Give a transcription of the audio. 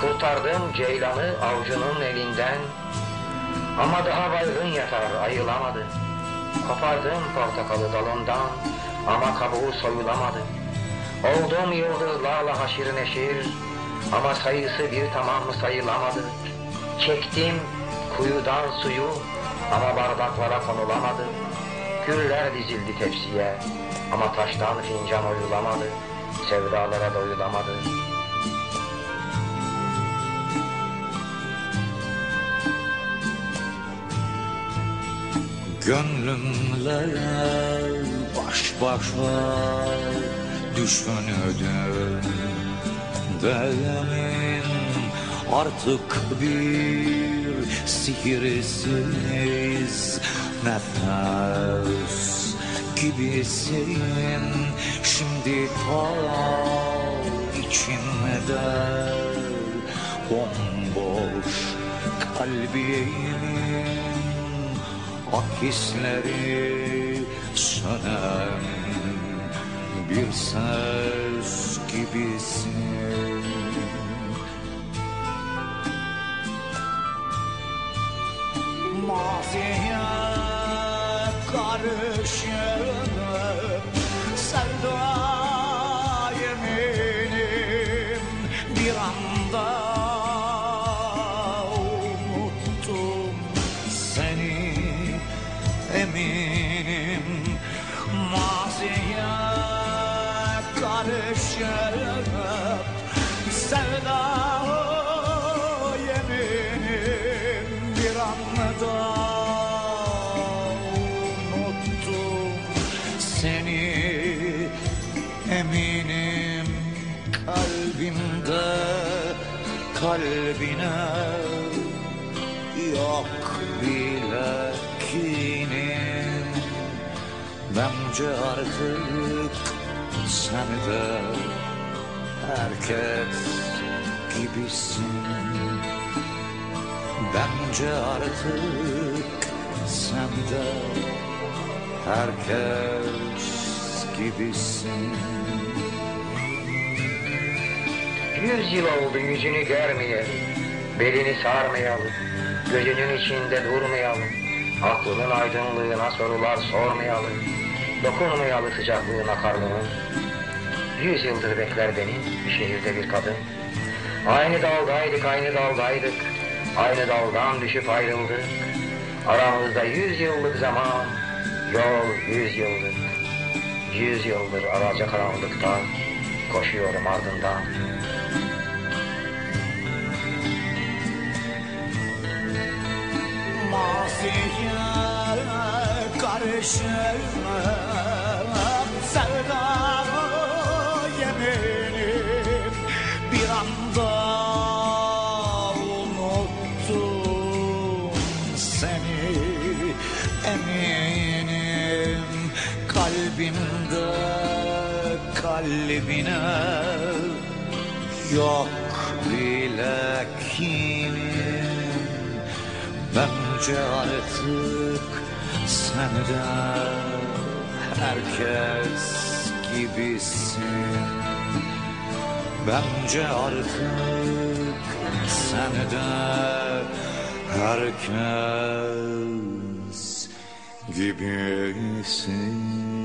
Kurtardım ceylanı avcunun elinden Ama daha baygın yatar ayılamadı. Kopardım portakalı dalından Ama kabuğu soyulamadı. Oldum yıldızlarla haşir neşir Ama sayısı bir tamam sayılamadı. Çektim kuyudan suyu Ama bardaklara konulamadı. Güller dizildi tepsiye Ama taştan fincan oyulamadı. Sevdalara doyulamadı Gönlümle baş başa düşünürdüm Demin artık bir sihirsiz nefes gibisin. Şimdi ta içimde bomboş kalbimin Akisleri sönen bir ses gibisin. Maziye eminim. Maziye karışıp sevda yeminim. Bir anda unuttum seni. Eminim kalbimde kalbine yok bile Bence artık sen de herkes gibisin. Bence artık sen de herkes gibisin. Yüz yıl oldu yüzünü görmeyelim, belini sarmayalım, gözünün içinde durmayalım, aklının aydınlığına sorular sormayalım, dokunmayalım sıcaklığına karnının. Yüz yıldır bekler beni bir şehirde bir kadın. Aynı daldaydık, aynı daldaydık, aynı daldan düşüp ayrıldık. Aramızda yüz yıllık zaman, yol yüz yıllık. Yüz yıldır araca karanlıkta, koşuyorum ardından. Maziye karışıp sevda yeminim bir anda unuttum seni. Eminim kalbimde kalbine yok bile kinim. Bence artık sen de herkes gibisin. Bence artık sen de herkes gibisin